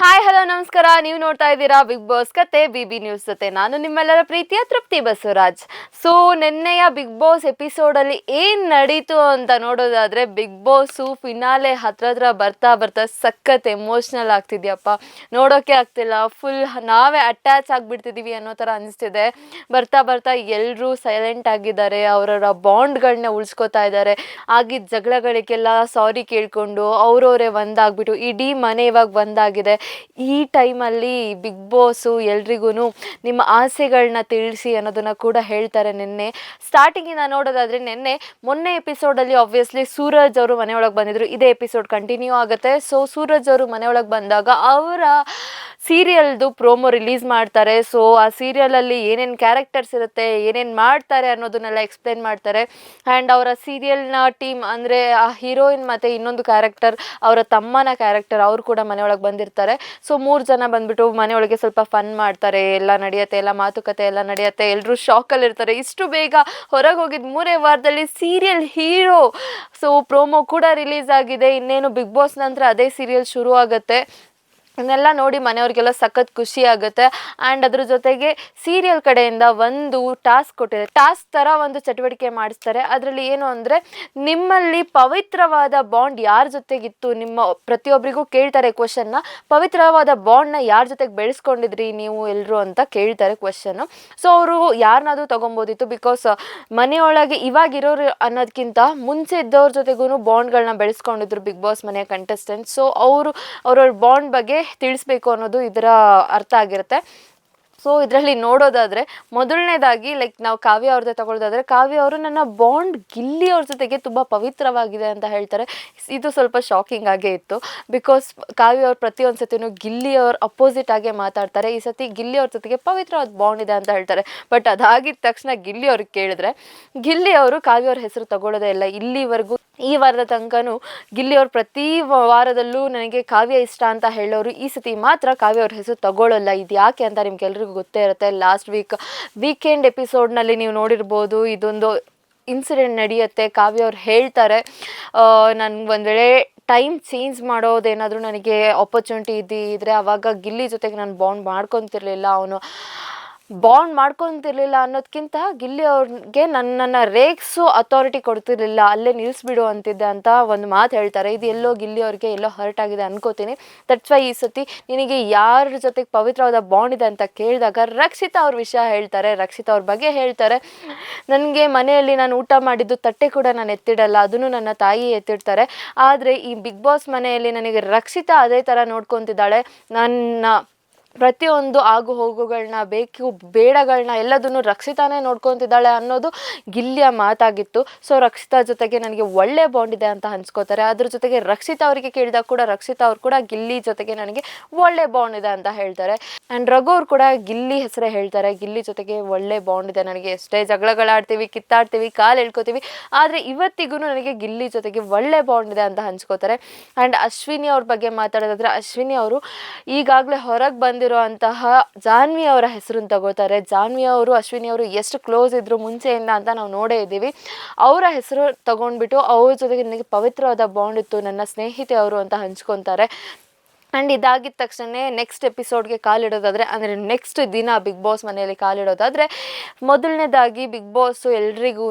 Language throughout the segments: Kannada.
ಹಾಯ್ ಹಲೋ ನಮಸ್ಕಾರ. ನೀವು ನೋಡ್ತಾ ಇದ್ದೀರಾ ಬಿಗ್ ಬಾಸ್ ಕತೆ ಬಿ ಬಿ ನ್ಯೂಸ್ ಜೊತೆ. ನಾನು ನಿಮ್ಮೆಲ್ಲರ ಪ್ರೀತಿಯ ತೃಪ್ತಿ ಬಸವರಾಜ್. ಸೊ ನಿನ್ನೆಯ ಬಿಗ್ ಬಾಸ್ ಎಪಿಸೋಡಲ್ಲಿ ಏನು ನಡೀತು ಅಂತ ನೋಡೋದಾದ್ರೆ ಬಿಗ್ ಬಾಸು ಫಿನಾಲೆ ಹತ್ರ ಹತ್ರ ಬರ್ತಾ ಬರ್ತಾ ಸಖತ್ ಎಮೋಷ್ನಲ್ ಆಗ್ತಿದ್ಯಪ್ಪ. ನೋಡೋಕೆ ಆಗ್ತಿಲ್ಲ. ಫುಲ್ ನಾವೇ ಅಟ್ಯಾಚ್ ಆಗಿಬಿಡ್ತಿದ್ದೀವಿ ಅನ್ನೋ ಥರ ಅನಿಸ್ತಿದೆ. ಬರ್ತಾ ಬರ್ತಾ ಎಲ್ಲರೂ ಸೈಲೆಂಟ್ ಆಗಿದ್ದಾರೆ. ಅವರವರ ಬಾಂಡ್ಗಳನ್ನ ಉಳಿಸ್ಕೋತಾ ಇದ್ದಾರೆ. ಆಗಿದ್ದ ಜಗಳಗಳಿಗೆಲ್ಲ ಸಾರಿ ಕೇಳಿಕೊಂಡು ಅವರವರೇ ಒಂದಾಗ್ಬಿಟ್ಟು, ಇಡೀ ಮನೆ ಇವಾಗ ಒಂದಾಗಿದೆ. ಈ ಟೈಮಲ್ಲಿ ಬಿಗ್ ಬಾಸು ಎಲ್ರಿಗೂ ನಿಮ್ಮ ಆಸೆಗಳನ್ನ ತಿಳಿಸಿ ಅನ್ನೋದನ್ನ ಕೂಡ ಹೇಳ್ತಾರೆ ನಿನ್ನೆ. ಸ್ಟಾರ್ಟಿಂಗಿಂದ ನೋಡೋದಾದ್ರೆ ನಿನ್ನೆ, ಮೊನ್ನೆ ಎಪಿಸೋಡಲ್ಲಿ ಆಬ್ವಿಯಸ್ಲಿ ಸೂರಜ್ ಅವರು ಮನೆಯೊಳಗೆ ಬಂದಿದ್ರು. ಇದೇ ಎಪಿಸೋಡ್ ಕಂಟಿನ್ಯೂ ಆಗುತ್ತೆ. ಸೊ ಸೂರಜ್ ಅವರು ಮನೆಯೊಳಗೆ ಬಂದಾಗ ಅವರ ಸೀರಿಯಲ್ದು ಪ್ರೋಮೋ ರಿಲೀಸ್ ಮಾಡ್ತಾರೆ. ಸೊ ಆ ಸೀರಿಯಲಲ್ಲಿ ಏನೇನು ಕ್ಯಾರೆಕ್ಟರ್ಸ್ ಇರುತ್ತೆ, ಏನೇನು ಮಾಡ್ತಾರೆ ಅನ್ನೋದನ್ನೆಲ್ಲ ಎಕ್ಸ್ಪ್ಲೇನ್ ಮಾಡ್ತಾರೆ. ಆ್ಯಂಡ್ ಅವರ ಸೀರಿಯಲ್ನ ಟೀಮ್ ಅಂದರೆ ಆ ಹೀರೋಯಿನ್ ಮತ್ತು ಇನ್ನೊಂದು ಕ್ಯಾರೆಕ್ಟರ್ ಅವರ ತಮ್ಮನ ಕ್ಯಾರೆಕ್ಟರ್ ಅವ್ರು ಕೂಡ ಮನೆಯೊಳಗೆ ಬಂದಿರ್ತಾರೆ. ಸೊ ಮೂರು ಜನ ಬಂದ್ಬಿಟ್ಟು ಮನೆಯೊಳಗೆ ಸ್ವಲ್ಪ ಫನ್ ಮಾಡ್ತಾರೆ. ಎಲ್ಲ ನಡೆಯುತ್ತೆ, ಎಲ್ಲ ಮಾತುಕತೆ ಎಲ್ಲ ನಡೆಯುತ್ತೆ. ಎಲ್ಲರೂ ಶಾಕಲ್ಲಿ ಇರ್ತಾರೆ ಇಷ್ಟು ಬೇಗ ಹೊರಗೆ ಹೋಗಿದ್ದು ಮೂರೇ ವಾರದಲ್ಲಿ ಸೀರಿಯಲ್ ಹೀರೋ ಸೊ ಪ್ರೋಮೋ ಕೂಡ ರಿಲೀಸ್ ಆಗಿದೆ. ಇನ್ನೇನು ಬಿಗ್ ಬಾಸ್ ನಂತರ ಅದೇ ಸೀರಿಯಲ್ ಶುರು ಆಗುತ್ತೆ ಇದನ್ನೆಲ್ಲ ನೋಡಿ ಮನೆಯವ್ರಿಗೆಲ್ಲ ಸಖತ್ ಖುಷಿ ಆಗುತ್ತೆ. ಆ್ಯಂಡ್ ಅದ್ರ ಜೊತೆಗೆ ಸೀರಿಯಲ್ ಕಡೆಯಿಂದ ಒಂದು ಟಾಸ್ಕ್ ಕೊಟ್ಟಿದೆ. ಟಾಸ್ಕ್ ಥರ ಒಂದು ಚಟುವಟಿಕೆ ಮಾಡಿಸ್ತಾರೆ. ಅದರಲ್ಲಿ ಏನು ಅಂದರೆ, ನಿಮ್ಮಲ್ಲಿ ಪವಿತ್ರವಾದ ಬಾಂಡ್ ಯಾರ ಜೊತೆಗಿತ್ತು? ನಿಮ್ಮ ಪ್ರತಿಯೊಬ್ಬರಿಗೂ ಕೇಳ್ತಾರೆ ಕ್ವಶನ್ನ ಪವಿತ್ರವಾದ ಬಾಂಡ್ನ ಯಾರ ಜೊತೆಗೆ ಬೆಳೆಸ್ಕೊಂಡಿದ್ರಿ ನೀವು ಎಲ್ಲರೂ ಅಂತ ಕೇಳ್ತಾರೆ ಕ್ವಶನ್ನು ಸೊ ಅವರು ಯಾರನ್ನಾದ್ರೂ ತೊಗೊಬೋದಿತ್ತು ಬಿಕಾಸ್ ಮನೆಯೊಳಗೆ ಇವಾಗಿರೋರು ಅನ್ನೋದಕ್ಕಿಂತ ಮುಂಚೆ ಇದ್ದವ್ರ ಜೊತೆಗೂ ಬಾಂಡ್ಗಳನ್ನ ಬೆಳೆಸ್ಕೊಂಡಿದ್ರು ಬಿಗ್ ಬಾಸ್ ಮನೆಯ ಕಂಟೆಸ್ಟೆಂಟ್ ಸೊ ಅವರು, ಅವ್ರವ್ರ ಬಾಂಡ್ ಬಗ್ಗೆ ತಿಳಿಸ್ಬೇಕು ಅನ್ನೋದು ಇದರ ಅರ್ಥ ಆಗಿರುತ್ತೆ. ಸೊ ಇದರಲ್ಲಿ ನೋಡೋದಾದರೆ ಮೊದಲನೇದಾಗಿ ಲೈಕ್ ನಾವು ಕಾವ್ಯ ಅವ್ರದ್ದು ತಗೊಳ್ಳೋದಾದರೆ ಕಾವ್ಯ ಅವರು ನನ್ನ ಬಾಂಡ್ ಗಿಲ್ಲಿ ಅವ್ರ ಜೊತೆಗೆ ತುಂಬ ಪವಿತ್ರವಾಗಿದೆ ಅಂತ ಹೇಳ್ತಾರೆ. ಇದು ಸ್ವಲ್ಪ ಶಾಕಿಂಗ್ ಆಗೇ ಇತ್ತು. ಬಿಕಾಸ್ ಕಾವ್ಯ ಅವ್ರು ಪ್ರತಿಯೊಂದು ಸತಿನೂ ಗಿಲ್ಲಿ ಅವ್ರ ಅಪೋಸಿಟ್ ಆಗೇ ಮಾತಾಡ್ತಾರೆ. ಈ ಸತಿ ಗಿಲ್ಲಿ ಅವ್ರ ಜೊತೆಗೆ ಪವಿತ್ರವಾದ ಬಾಂಡ್ ಇದೆ ಅಂತ ಹೇಳ್ತಾರೆ. ಬಟ್ ಅದಾಗಿದ ತಕ್ಷಣ ಗಿಲ್ಲಿ ಅವ್ರಿಗೆ ಕೇಳಿದ್ರೆ, ಗಿಲ್ಲಿ ಅವರು ಕಾವ್ಯ ಅವ್ರ ಹೆಸರು ತಗೊಳ್ಳೋದೇ ಇಲ್ಲ. ಇಲ್ಲಿವರೆಗೂ, ಈ ವಾರದ ತನಕನೂ ಗಿಲ್ಲಿ ಅವ್ರು ಪ್ರತಿ ವಾರದಲ್ಲೂ ನನಗೆ ಕಾವ್ಯ ಇಷ್ಟ ಅಂತ ಹೇಳೋರು ಈ ಸತಿ ಮಾತ್ರ ಕಾವ್ಯ ಅವ್ರ ಹೆಸರು ತಗೊಳ್ಳಲ್ಲ ಇದು ಯಾಕೆ ಅಂತ ನಿಮ್ಗೆಲ್ರಿಗೂ ಗೊತ್ತೇ ಇರುತ್ತೆ. ಲಾಸ್ಟ್ ವೀಕ್ ವೀಕೆಂಡ್ ಎಪಿಸೋಡ್ನಲ್ಲಿ ನೀವು ನೋಡಿರ್ಬೋದು, ಇದೊಂದು ಇನ್ಸಿಡೆಂಟ್ ನಡೆಯುತ್ತೆ. ಕಾವ್ಯ ಅವ್ರು ಹೇಳ್ತಾರೆ ನನ್ಗೆ ಒಂದು ವೇಳೆ ಟೈಮ್ ಚೇಂಜ್ ಮಾಡೋದೇನಾದರೂ ನನಗೆ ಆಪರ್ಚುನಿಟಿ ಇದ್ದಿದ್ರೆ ಆವಾಗ ಗಿಲ್ಲಿ ಜೊತೆಗೆ ನಾನು ಬಾಂಡ್ ಮಾಡ್ಕೊತಿರ್ಲಿಲ್ಲ ಅವನು. ಬಾಂಡ್ ಮಾಡ್ಕೊತಿರ್ಲಿಲ್ಲ ಅನ್ನೋದಕ್ಕಿಂತ ಗಿಲ್ಲಿ ಅವ್ರಿಗೆ ನನ್ನನ್ನು ರೇಗ್ಸು ಅಥಾರಿಟಿ ಕೊಡ್ತಿರ್ಲಿಲ್ಲ, ಅಲ್ಲೇ ನಿಲ್ಲಿಸ್ಬಿಡು ಅಂತಿದ್ದೆ ಅಂತ ಒಂದು ಮಾತು ಹೇಳ್ತಾರೆ. ಇದು ಎಲ್ಲೋ ಗಿಲ್ಲಿ ಅವ್ರಿಗೆ ಎಲ್ಲೋ ಹರ್ಟ್ ಆಗಿದೆ ಅನ್ಕೋತೀನಿ. ದಟ್ಸ್ ವೈ ಈ ಸತಿ ನಿನಗೆ ಯಾರ ಜೊತೆಗೆ ಪವಿತ್ರವಾದ ಬಾಂಡ್ ಇದೆ ಅಂತ ಕೇಳಿದಾಗ ರಕ್ಷಿತಾ ಅವ್ರ ವಿಷಯ ಹೇಳ್ತಾರೆ. ರಕ್ಷಿತಾ ಅವ್ರ ಬಗ್ಗೆ ಹೇಳ್ತಾರೆ. ನನಗೆ ಮನೆಯಲ್ಲಿ ನಾನು ಊಟ ಮಾಡಿದ್ದು ತಟ್ಟೆ ಕೂಡ ನಾನು ಎತ್ತಿಡಲ್ಲ, ಅದನ್ನು ನನ್ನ ತಾಯಿ ಎತ್ತಿಡ್ತಾರೆ. ಆದರೆ ಈ ಬಿಗ್ ಬಾಸ್ ಮನೆಯಲ್ಲಿ ನನಗೆ ರಕ್ಷಿತಾ ಅದೇ ಥರ ನೋಡ್ಕೊತಿದ್ದಾಳೆ. ನನ್ನ ಪ್ರತಿಯೊಂದು ಆಗು ಹೋಗುಗಳನ್ನ ಬೇಕು ಬೇಡಗಳನ್ನ ಎಲ್ಲದನ್ನು ರಕ್ಷಿತಾನೇ ನೋಡ್ಕೊತಿದ್ದಾಳೆ ಅನ್ನೋದು ಗಿಲ್ಲಿಯ ಮಾತಾಗಿತ್ತು. ಸೊ ರಕ್ಷಿತಾ ಜೊತೆಗೆ ನನಗೆ ಒಳ್ಳೆ ಬಾಂಡ್ ಇದೆ ಅಂತ ಹಂಚ್ಕೋತಾರೆ ಅದ್ರ ಜೊತೆಗೆ ರಕ್ಷಿತಾ ಅವರಿಗೆ ಕೇಳಿದಾಗ ಕೂಡ, ರಕ್ಷಿತಾ ಅವ್ರು ಕೂಡ ಗಿಲ್ಲಿ ಜೊತೆಗೆ ನನಗೆ ಒಳ್ಳೆ ಬಾಂಡ್ ಇದೆ ಅಂತ ಹೇಳ್ತಾರೆ. ಆ್ಯಂಡ್ ರಘು ಅವ್ರು ಕೂಡ ಗಿಲ್ಲಿ ಹೆಸರೇ ಹೇಳ್ತಾರೆ. ಗಿಲ್ಲಿ ಜೊತೆಗೆ ಒಳ್ಳೆ ಬಾಂಡ್ ಇದೆ ನನಗೆ. ಎಷ್ಟೇ ಜಗಳಗಳಾಡ್ತೀವಿ, ಕಿತ್ತಾಡ್ತೀವಿ, ಕಾಲು ಎಳ್ಕೊತೀವಿ, ಆದರೆ ಇವತ್ತಿಗೂ ನನಗೆ ಗಿಲ್ಲಿ ಜೊತೆಗೆ ಒಳ್ಳೆ ಬಾಂಡ್ ಇದೆ ಅಂತ ಹಂಚ್ಕೋತಾರೆ ಆ್ಯಂಡ್ ಅಶ್ವಿನಿ ಅವ್ರ ಬಗ್ಗೆ ಮಾತಾಡೋದಾದ್ರೆ, ಅಶ್ವಿನಿ ಅವರು ಈಗಾಗಲೇ ಹೊರಗೆ ಬಂದಿರೋ ಅಂತಹ ಜಾನ್ವಿ ಅವರ ಹೆಸರನ್ನು ತಗೋತಾರೆ ಜಾನ್ವಿ ಅವರು, ಅಶ್ವಿನಿ ಅವರು ಎಷ್ಟು ಕ್ಲೋಸ್ ಇದ್ರು ಮುಂಚೆಯಿಂದ ಅಂತ ನಾವು ನೋಡೇ ಇದ್ದೀವಿ. ಅವರ ಹೆಸರು ತಗೊಂಡ್ಬಿಟ್ಟು ಅವ್ರ ಜೊತೆಗೆ ನನಗೆ ಪವಿತ್ರವಾದ ಬಾಂಡ್ ಇತ್ತು, ನನ್ನ ಸ್ನೇಹಿತೆ ಅವರು ಅಂತ ಹಂಚ್ಕೊತಾರೆ. ಆ್ಯಂಡ್ ಇದಾಗಿದ ತಕ್ಷಣ ನೆಕ್ಸ್ಟ್ ಎಪಿಸೋಡ್ಗೆ ಕಾಲಿಡೋದಾದರೆ ಅಂದರೆ ನೆಕ್ಸ್ಟ್ ದಿನ ಬಿಗ್ ಬಾಸ್ ಮನೆಯಲ್ಲಿ ಕಾಲಿಡೋದಾದರೆ ಮೊದಲನೇದಾಗಿ ಬಿಗ್ ಬಾಸು ಎಲ್ರಿಗೂ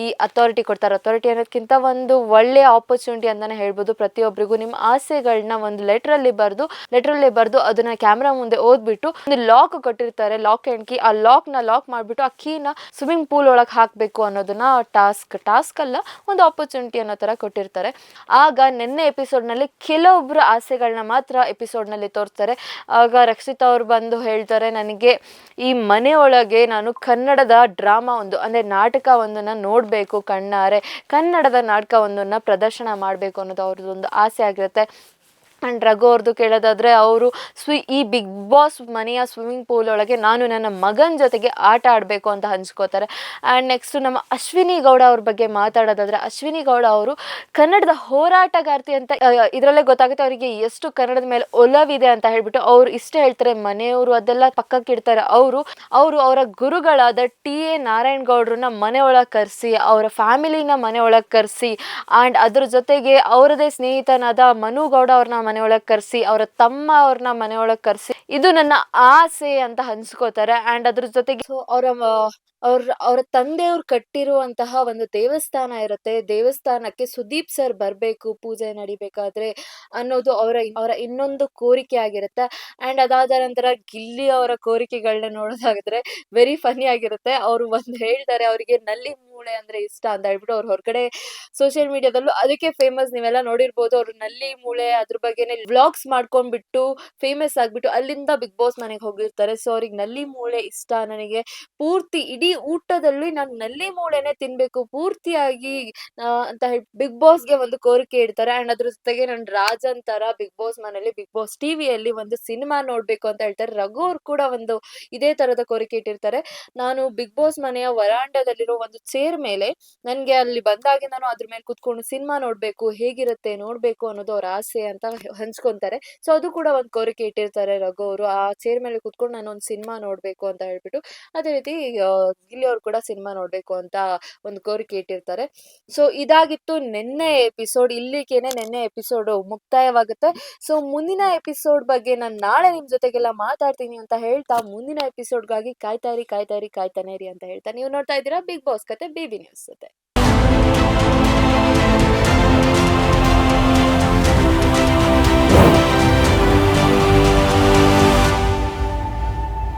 ಈ ಅಥಾರಿಟಿ ಕೊಡ್ತಾರೆ. ಅಥಾರಿಟಿ ಅನ್ನೋದಕ್ಕಿಂತ ಒಂದು ಒಳ್ಳೆಯ ಆಪರ್ಚುನಿಟಿ ಅಂತಲೇ ಹೇಳ್ಬೋದು ಪ್ರತಿಯೊಬ್ಬರಿಗೂ ನಿಮ್ಮ ಆಸೆಗಳನ್ನ ಒಂದು ಲೆಟ್ರಲ್ಲಿ ಬರೆದು ಲೆಟ್ರಲ್ಲಿ ಬರೆದು ಅದನ್ನು ಕ್ಯಾಮ್ರಾ ಮುಂದೆ ಓದ್ಬಿಟ್ಟು ಒಂದು ಲಾಕ್ ಕೊಟ್ಟಿರ್ತಾರೆ ಲಾಕ್ ಆ್ಯಂಡ್ ಕೀ ಆ ಲಾಕ್ನ ಲಾಕ್ ಮಾಡಿಬಿಟ್ಟು ಆ ಕೀನ ಸ್ವಿಮ್ಮಿಂಗ್ ಪೂಲ್ ಒಳಗೆ ಹಾಕಬೇಕು ಅನ್ನೋದನ್ನ ಟಾಸ್ಕ್ ಟಾಸ್ಕ್ ಅಲ್ಲ, ಒಂದು ಆಪರ್ಚುನಿಟಿ ಅನ್ನೋ ಥರ ಕೊಟ್ಟಿರ್ತಾರೆ. ಆಗ ನಿನ್ನೆ ಎಪಿಸೋಡ್ನಲ್ಲಿ ಕೆಲವೊಬ್ಬರ ಆಸೆಗಳನ್ನ ಮಾತ್ರ ಎಪಿಸೋಡ್ನಲ್ಲಿ ತೋರಿಸ್ತಾರೆ. ಆಗ ರಕ್ಷಿತಾ ಅವ್ರು ಬಂದು ಹೇಳ್ತಾರೆ, ನನಗೆ ಈ ಮನೆಯೊಳಗೆ ನಾನು ಕನ್ನಡದ ಡ್ರಾಮಾ ಒಂದು, ಅಂದರೆ ನಾಟಕ ಒಂದನ್ನು ನೋಡಬೇಕು ಕಣ್ಣಾರೆ. ಕನ್ನಡದ ನಾಟಕ ಒಂದನ್ನು ಪ್ರದರ್ಶನ ಮಾಡಬೇಕು ಅನ್ನೋದು ಅವ್ರದ್ದು ಒಂದು ಆಸೆ ಆಗಿರುತ್ತೆ. ಆ್ಯಂಡ್ ರಘು ಅವ್ರದ್ದು ಕೇಳೋದಾದರೆ ಅವರು ಸ್ವಿ, ಈ ಬಿಗ್ ಬಾಸ್ ಮನೆಯ ಸ್ವಿಮ್ಮಿಂಗ್ ಪೂಲ್ ಒಳಗೆ ನಾನು ನನ್ನ ಮಗನ ಜೊತೆಗೆ ಆಟ ಆಡಬೇಕು ಅಂತ ಹಂಚ್ಕೋತಾರೆ. ಆ್ಯಂಡ್ ನೆಕ್ಸ್ಟು ನಮ್ಮ ಅಶ್ವಿನಿ ಗೌಡ ಅವ್ರ ಬಗ್ಗೆ ಮಾತಾಡೋದಾದರೆ ಅಶ್ವಿನಿ ಗೌಡ ಅವರು ಕನ್ನಡದ ಹೋರಾಟಗಾರ್ತಿ ಅಂತ ಇದರಲ್ಲೇ ಗೊತ್ತಾಗುತ್ತೆ ಅವರಿಗೆ ಎಷ್ಟು ಕನ್ನಡದ ಮೇಲೆ ಒಲವಿದೆ ಅಂತ ಹೇಳಿಬಿಟ್ಟು ಅವರು ಇಷ್ಟೇ ಹೇಳ್ತಾರೆ ಮನೆಯವರು ಅದೆಲ್ಲ ಪಕ್ಕಕ್ಕೆ ಇಡ್ತಾರೆ. ಅವರು ಅವರು ಅವರ ಗುರುಗಳಾದ ಟಿ ಎ ನಾರಾಯಣ್ ಗೌಡ್ರನ್ನ ಮನೆ ಒಳಗೆ ಕರೆಸಿ, ಅವರ ಫ್ಯಾಮಿಲಿನ ಮನೆ ಒಳಗೆ ಕರೆಸಿ ಆ್ಯಂಡ್ ಅದ್ರ ಜೊತೆಗೆ ಅವರದೇ ಸ್ನೇಹಿತನಾದ ಮನು ಗೌಡ ಅವ್ರನ್ನ ಮನೆಯೊಳಗೆ ಕರೆಸಿ, ಅವರ ತಮ್ಮ ಅವ್ರನ್ನ ಮನೆಯೊಳಗೆ ಕರೆಸಿ, ಇದು ನನ್ನ ಆಸೆ ಅಂತ ಹಂಚ್ಕೋತಾರೆ. ಅಂಡ್ ಅದ್ರ ಜೊತೆಗೆ ಅವರ, ಅವ್ರ, ಅವರ ತಂದೆಯವ್ರು ಕಟ್ಟಿರುವಂತಹ ಒಂದು ದೇವಸ್ಥಾನ ಇರುತ್ತೆ. ದೇವಸ್ಥಾನಕ್ಕೆ ಸುದೀಪ್ ಸರ್ ಬರಬೇಕು, ಪೂಜೆ ನಡಿಬೇಕಾದ್ರೆ ಅನ್ನೋದು ಅವರ ಅವರ ಇನ್ನೊಂದು ಕೋರಿಕೆ ಆಗಿರುತ್ತೆ. ಆ್ಯಂಡ್ ಅದಾದ ನಂತರ ಗಿಲ್ಲಿ ಅವರ ಕೋರಿಕೆಗಳನ್ನ ನೋಡೋದಾಗಿದ್ರೆ ವೆರಿ ಫನಿ ಆಗಿರುತ್ತೆ. ಅವರು ಒಂದು ಹೇಳ್ತಾರೆ, ಅವರಿಗೆ ನಲ್ಲಿ ಮೂಳೆ ಅಂದ್ರೆ ಇಷ್ಟ ಅಂತ ಹೇಳ್ಬಿಟ್ಟು ಅವ್ರು ಹೊರಗಡೆ ಸೋಷಿಯಲ್ ಮೀಡಿಯಾದಲ್ಲೂ ಅದಕ್ಕೆ ಫೇಮಸ್ ನೀವೆಲ್ಲ ನೋಡಿರ್ಬೋದು. ಅವರು ನಲ್ಲಿ ಮೂಳೆ ಅದ್ರ ಬಗ್ಗೆನೇ ವ್ಲಾಗ್ಸ್ ಮಾಡ್ಕೊಂಡ್ಬಿಟ್ಟು ಫೇಮಸ್ ಆಗ್ಬಿಟ್ಟು ಅಲ್ಲಿಂದ ಬಿಗ್ ಬಾಸ್ ಮನೆಗೆ ಹೋಗಿರ್ತಾರೆ. ಸೊ ಅವ್ರಿಗೆ ನಲ್ಲಿ ಮೂಳೆ ಇಷ್ಟ. ನನಗೆ ಪೂರ್ತಿ ಇಡೀ ಊಟದಲ್ಲಿ ನಾನು ನಲ್ಲಿ ಮೂಳೆನೆ ತಿನ್ಬೇಕು. ಪೂರ್ತಿಯಾಗಿ ಅಂತ ಹೇಳಿ ಬಿಗ್ ಬಾಸ್ಗೆ ಒಂದು ಕೋರಿಕೆ ಇಡ್ತಾರೆ. ಅಂಡ್ ಅದ್ರ ಜೊತೆಗೆ ನಾನು ರಾಜನ್ ತರ ಬಿಗ್ ಬಾಸ್ ಮನೇಲಿ ಬಿಗ್ ಬಾಸ್ ಟಿವಿಯಲ್ಲಿ ಒಂದು ಸಿನಿಮಾ ನೋಡ್ಬೇಕು ಅಂತ ಹೇಳ್ತಾರೆ. ರಘು ಅವ್ರು ಕೂಡ ಒಂದು ಇದೇ ತರದ ಕೋರಿಕೆ ಇಟ್ಟಿರ್ತಾರೆ. ನಾನು ಬಿಗ್ ಬಾಸ್ ಮನೆಯ ವರಾಂಡದಲ್ಲಿರೋ ಒಂದು ಚೇರ್ ಮೇಲೆ ನನ್ಗೆ ಅಲ್ಲಿ ಬಂದಾಗ ನಾನು ಅದ್ರ ಮೇಲೆ ಕುತ್ಕೊಂಡು ಸಿನಿಮಾ ನೋಡ್ಬೇಕು, ಹೇಗಿರುತ್ತೆ, ನೋಡ್ಬೇಕು ಅನ್ನೋದು ಅವ್ರ ಆಸೆ ಅಂತ ಹಂಚ್ಕೊಂತಾರೆ. ಸೊ ಅದು ಕೂಡ ಒಂದು ಕೋರಿಕೆ ಇಟ್ಟಿರ್ತಾರೆ ರಘು ಅವರು. ಆ ಚೇರ್ ಮೇಲೆ ಕುತ್ಕೊಂಡು ನಾನು ಒಂದು ಸಿನಿಮಾ ನೋಡ್ಬೇಕು ಅಂತ ಹೇಳ್ಬಿಟ್ಟು, ಅದೇ ರೀತಿ ಇಲ್ಲಿ ಅವ್ರು ಕೂಡ ಸಿನಿಮಾ ನೋಡ್ಬೇಕು ಅಂತ ಒಂದು ಕೋರಿಕೆ ಇಟ್ಟಿರ್ತಾರೆ. ಸೊ ಇದಾಗಿತ್ತು ನಿನ್ನೆ ಎಪಿಸೋಡ್. ಇಲ್ಲಿಗೇನೆ ನಿನ್ನೆ ಎಪಿಸೋಡ್ ಮುಕ್ತಾಯವಾಗುತ್ತೆ. ಸೊ ಮುಂದಿನ ಎಪಿಸೋಡ್ ಬಗ್ಗೆ ನಾನು ನಾಳೆ ನಿಮ್ ಜೊತೆಗೆಲ್ಲ ಮಾತಾಡ್ತೀನಿ ಅಂತ ಹೇಳ್ತಾ, ಮುಂದಿನ ಎಪಿಸೋಡ್ಗಾಗಿ ಕಾಯ್ತಾ ಕಾಯ್ತಾರಿ ಕಾಯ್ತಾ ಇರಿ, ಕಾಯ್ತಾನೆ ಇರಿ ಅಂತ ಹೇಳ್ತಾ. ನೀವು ನೋಡ್ತಾ ಇದ್ದೀರಾ ಬಿಗ್ ಬಾಸ್ ಕತೆ ಬಿಬಿ ನ್ಯೂಸ್ ಜೊತೆ.